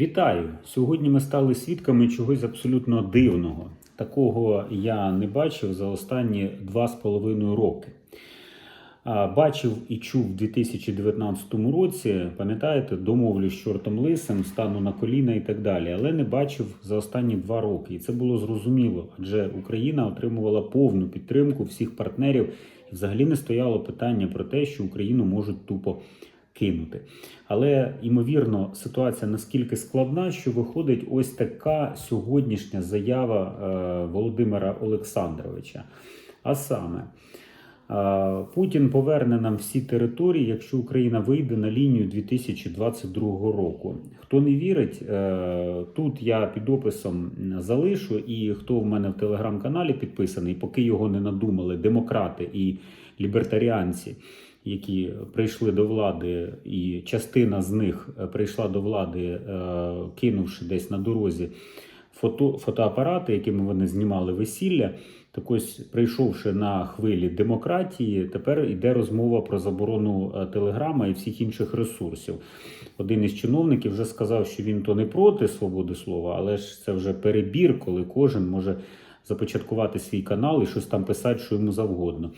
Вітаю! Сьогодні ми стали свідками чогось абсолютно дивного. Такого я не бачив за останні два з половиною роки. Бачив і чув в 2019 році, пам'ятаєте, домовлюсь з чортом лисим, стану на коліна і так далі. Але не бачив за останні два роки. І це було зрозуміло, адже Україна отримувала повну підтримку всіх партнерів. І взагалі не стояло питання про те, що Україну можуть тупо кинути. Але ймовірно, ситуація наскільки складна, що виходить ось така сьогоднішня заява е, Володимира Олександровича. А саме. е, Путін поверне нам всі території, якщо Україна вийде на лінію 2022 року. Хто не вірить, е, тут я під описом залишу, і хто в мене в телеграм-каналі підписаний, поки його не надумали демократи і лібертаріанці, які прийшли до влади, і частина з них е, прийшла до влади, е, кинувши десь на дорозі фото, фотоапарати, якими вони знімали весілля. Так ось, прийшовши на хвилі демократії, тепер йде розмова про заборону е, телеграма і всіх інших ресурсів. Один із чиновників вже сказав, що він то не проти свободи слова, але ж це вже перебір, коли кожен може започаткувати свій канал і щось там писати, що йому завгодно.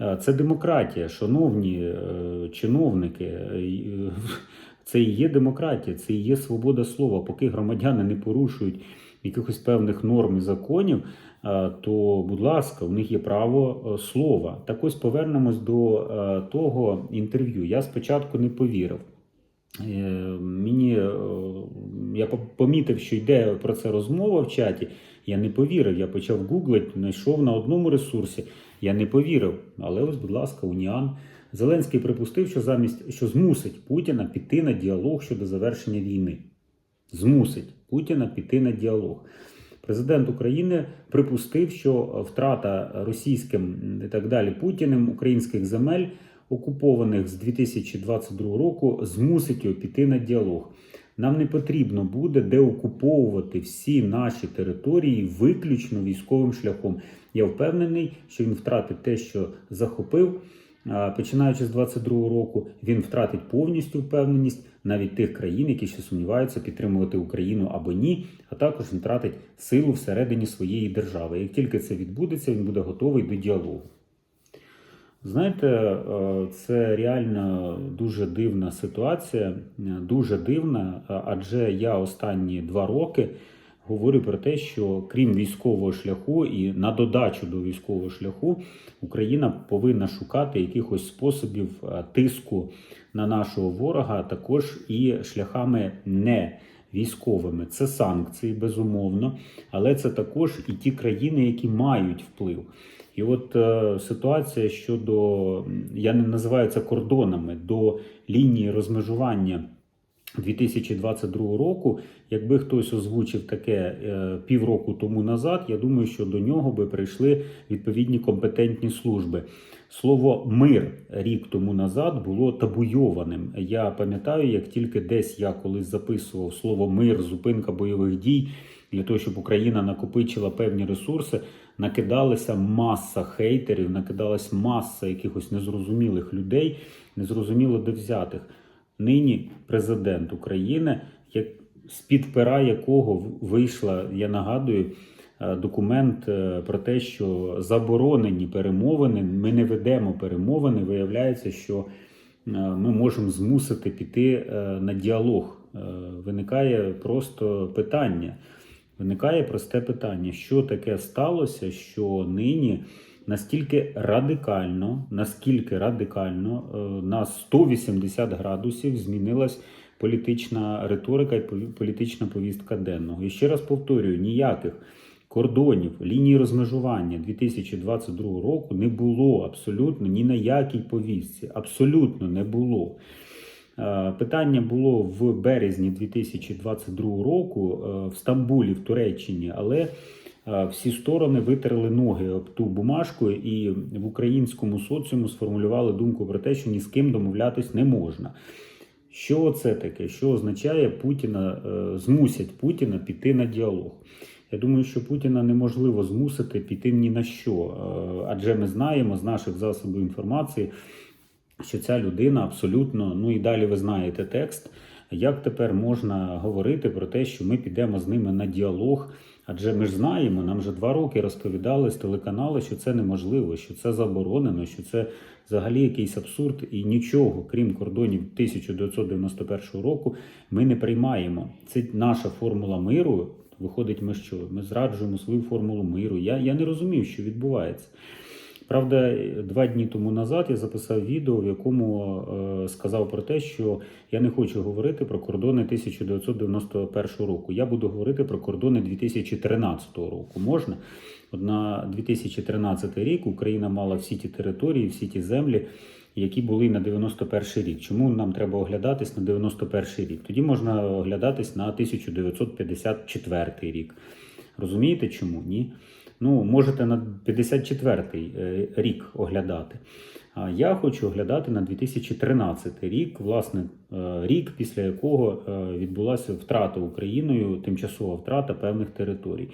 Е, Це демократія, шановні е, чиновники. Е, Це і є демократія, це і є свобода слова. Поки громадяни не порушують якихось певних норм і законів, то, будь ласка, у них є право слова. Так ось повернемось до того інтерв'ю. Я спочатку не повірив. Е, Мені е, я помітив, що йде про це розмова в чаті. Я не повірив. Я почав гуглити, знайшов на одному ресурсі. Я не повірив. Але ось, будь ласка, Уніан. Зеленський припустив, що замість що змусить Путіна піти на діалог щодо завершення війни. Змусить Путіна піти на діалог. Президент України припустив, що втрата російським і так далі Путіним українських земель, окупованих з 2022 року, змусить його піти на діалог. Нам не потрібно буде деокуповувати всі наші території виключно військовим шляхом. Я впевнений, що він втратить те, що захопив. Починаючи з 22 року, він втратить повністю впевненість навіть тих країн, які ще сумніваються підтримувати Україну або ні, а також він втратить силу всередині своєї держави. Як тільки це відбудеться, він буде готовий до діалогу. Знаєте, е, це реально дуже дивна ситуація, е, дуже дивна, адже я останні два роки говорю про те, що крім військового шляху і на додачу до військового шляху, Україна повинна шукати якихось способів е, тиску на нашого ворога, також і шляхами не військовими. Це санкції, безумовно, але це також і ті країни, які мають вплив. І от е, ситуація щодо, я не називаю це кордонами, до лінії розмежування 2022 року, якби хтось озвучив таке е, півроку тому назад, я думаю, що до нього би прийшли відповідні компетентні служби. Слово мир рік тому назад було табуйованим. Я пам'ятаю, як тільки десь я колись записував слово мир, зупинка бойових дій для того, щоб Україна накопичила певні ресурси, накидалася маса хейтерів, накидалась маса якихось незрозумілих людей, незрозуміло де взятих. Нині президент України, як з-під пера якого вийшла, я нагадую, е, документ е, про те, що заборонені перемовини, ми не ведемо перемовини. Виявляється, що е, ми можемо змусити піти на діалог. Виникає просто питання. Виникає просте питання: що таке сталося, що нині настільки радикально, наскільки радикально е, на 180 градусів змінилась політична риторика і політична повістка денного. І ще раз повторюю: ніяких кордонів, лінії розмежування 2022 року не було абсолютно ні на якій повістці. Абсолютно не було. Е, Питання було в березні 2022 року е, в Стамбулі, в Туреччині, але е, всі сторони витерли ноги об ту бумажку і в українському соціуму сформулювали думку про те, що ні з ким домовлятись не можна. Що це таке? Що означає Путіна, змусять Путіна піти на діалог? Я думаю, що Путіна неможливо змусити піти ні на що, адже ми знаємо з наших засобів інформації, що ця людина абсолютно, ну і далі ви знаєте текст, Як тепер можна говорити про те, що ми підемо з ними на діалог? Адже ми ж знаємо, нам вже два роки розповідали з телеканалу, що це неможливо, що це заборонено, що це взагалі якийсь абсурд, і нічого, крім кордонів 1991 року, ми не приймаємо. Це наша формула миру. Виходить, ми що? Ми зраджуємо свою формулу миру. Я, я не розумів, що відбувається. Правда, два дні тому назад я записав відео, в якому е, сказав про те, що я не хочу говорити про кордони 1991 року. Я буду говорити про кордони 2013 року. Можна? От на 2013 рік Україна мала всі ті території, всі ті землі, які були на 91 рік. Чому нам треба оглядатись на 91 рік? Тоді можна оглядатись на 1954 рік. Розумієте чому? Ні? Ну, можете на 54-й е, рік оглядати. А я хочу оглядати на 2013 рік, власне, е, рік, після якого е, відбулася втрата Україною, тимчасова втрата певних територій.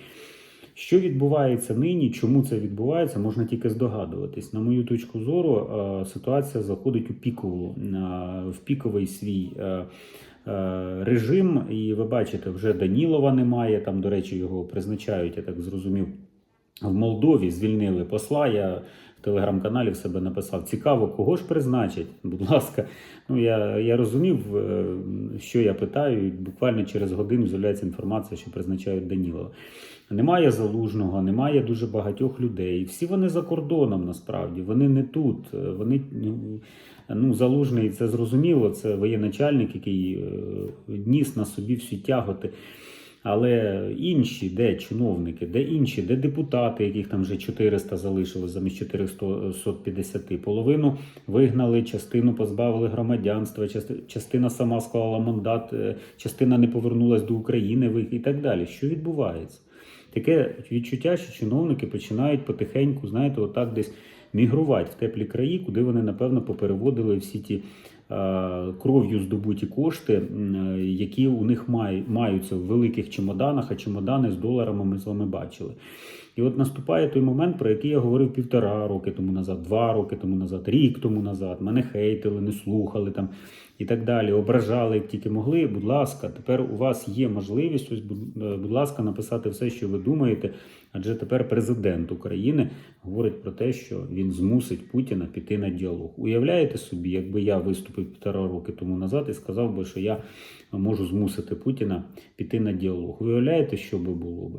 Що відбувається нині, чому це відбувається, можна тільки здогадуватись. На мою точку зору, ситуація заходить у пікову, в піковий свій режим. І ви бачите, вже Данілова немає. Там, до речі, його призначають, я так зрозумів. В Молдові звільнили посла. Я в телеграм-каналі в себе написав: цікаво, кого ж призначать. Будь ласка, ну я я розумів, е, що я питаю. і Буквально через годину з'являється інформація, що призначають Данілова. Немає залужного, немає дуже багатьох людей. Всі вони за кордоном насправді. Вони не тут. Вони ну залужний, це зрозуміло. Це воєначальник, який е, ніс на собі всі тяготи. Але інші, де чиновники, де інші, де депутати, яких там вже 400 залишилось замість 450, половину вигнали, частину позбавили громадянства, частина сама склала мандат, е, частина не повернулась до України і так далі. Що відбувається? Таке відчуття, що чиновники починають потихеньку, знаєте, отак десь мігрувати в теплі краї, куди вони, напевно, попереводили всі ті кров'ю здобуті кошти, які у них маються в великих чемоданах, а чемодани з доларами ми з вами бачили. І от наступає той момент, про який я говорив півтора роки тому назад, два роки тому назад, рік тому назад. Мене хейтили, не слухали там і так далі. Ображали, як тільки могли. Будь ласка, тепер у вас є можливість, ось, будь ласка, написати все, що ви думаєте. Адже тепер президент України говорить про те, що він змусить Путіна піти на діалог. Уявляєте собі, якби я виступив півтора роки тому назад і сказав би, що я можу змусити Путіна піти на діалог. Уявляєте, що би було би?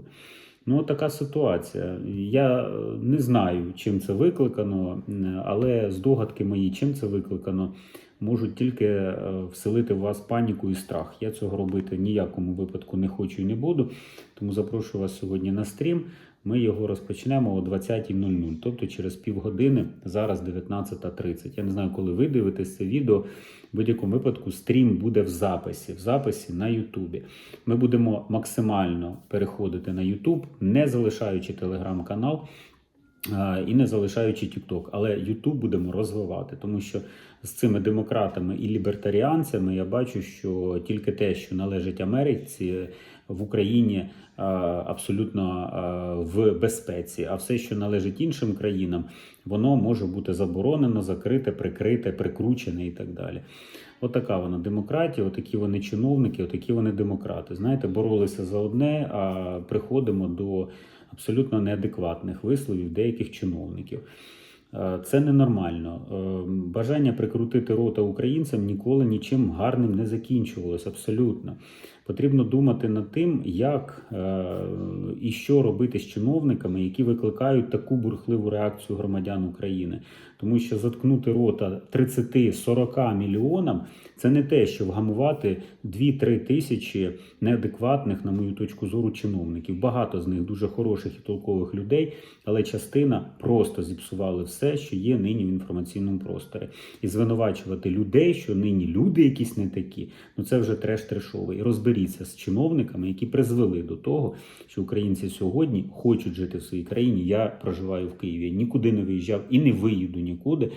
Ну, така ситуація. Я не знаю, чим це викликано, але здогадки мої, чим це викликано, можуть тільки е, вселити в вас паніку і страх. Я цього робити ніякому випадку не хочу і не буду. Тому запрошую вас сьогодні на стрім. Ми його розпочнемо о 20.00, тобто через півгодини, зараз 19.30. Я не знаю, коли ви дивитесь це відео. В будь-якому випадку стрім буде в записі, в записі на Ютубі. Ми будемо максимально переходити на Ютуб, не залишаючи телеграм-канал. І не залишаючи TikTok. але YouTube будемо розвивати, тому що з цими демократами і лібертаріанцями я бачу, що тільки те, що належить Америці в Україні, абсолютно в безпеці, а все, що належить іншим країнам, воно може бути заборонено, закрите, прикрите, прикручене і так далі. Отака вона демократія, отакі вони чиновники, отакі вони демократи. Знаєте, боролися за одне, а приходимо до абсолютно неадекватних висловів деяких чиновників. Е, це ненормально. Е, бажання прикрутити рота українцям ніколи нічим гарним не закінчувалось. Абсолютно. Потрібно думати над тим, як е, і що робити з чиновниками, які викликають таку бурхливу реакцію громадян України. Тому що заткнути рота 30-40 мільйонам це не те, що вгамувати 2-3 тисячі неадекватних, на мою точку зору, чиновників. Багато з них дуже хороших і толкових людей, але частина просто зіпсували все, що є нині в інформаційному просторі. І звинувачувати людей, що нині люди якісь не такі, ну це вже треш трешовий. Розберіться з чиновниками, які призвели до того, що українці сьогодні хочуть жити в своїй країні. Я проживаю в Києві, нікуди не виїжджав і не виїду нікуди.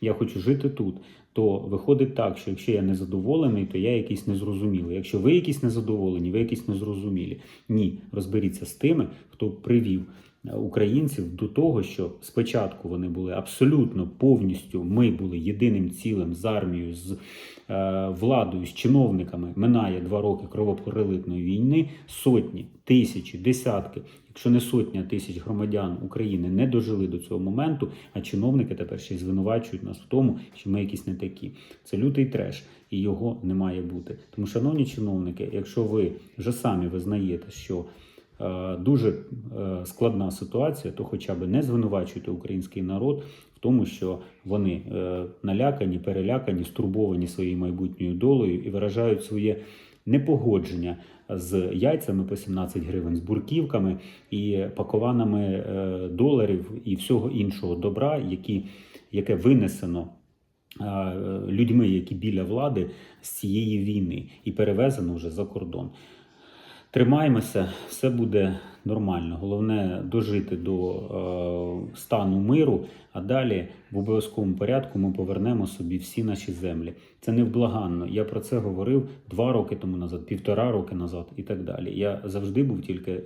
Я хочу жити тут. То виходить так, що якщо я незадоволений, то я якийсь незрозумілий. Якщо ви якісь незадоволені, ви якісь незрозумілі. Ні, розберіться з тими, хто привів українців до того, що спочатку вони були абсолютно повністю. Ми були єдиним цілим з армією, з е, владою, з чиновниками минає два роки кровопролитної війни, сотні, тисячі, десятки, якщо не сотня тисяч громадян України не дожили до цього моменту, а чиновники тепер ще й звинувачують нас в тому, що ми якісь не такі. Це лютий треш, і його не має бути. Тому, шановні чиновники, якщо ви вже самі визнаєте, що е, дуже е, складна ситуація, то хоча б не звинувачуйте український народ в тому, що вони е, налякані, перелякані, стурбовані своєю майбутньою долею і виражають своє непогодження з яйцями по 17 гривень, з бурківками і пакованими е, доларів і всього іншого добра, які, яке винесено е, людьми, які біля влади з цієї війни, і перевезено вже за кордон. Тримаємося, все буде нормально. Головне дожити до е, стану миру, а далі в обов'язковому порядку ми повернемо собі всі наші землі. Це невблаганно. Я про це говорив два роки тому назад, півтора роки назад і так далі. Я завжди був тільки е,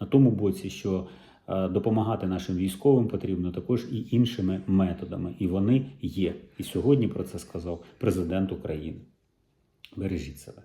на тому боці, що е, допомагати нашим військовим потрібно також і іншими методами. І вони є. І сьогодні про це сказав президент України. Бережіть себе.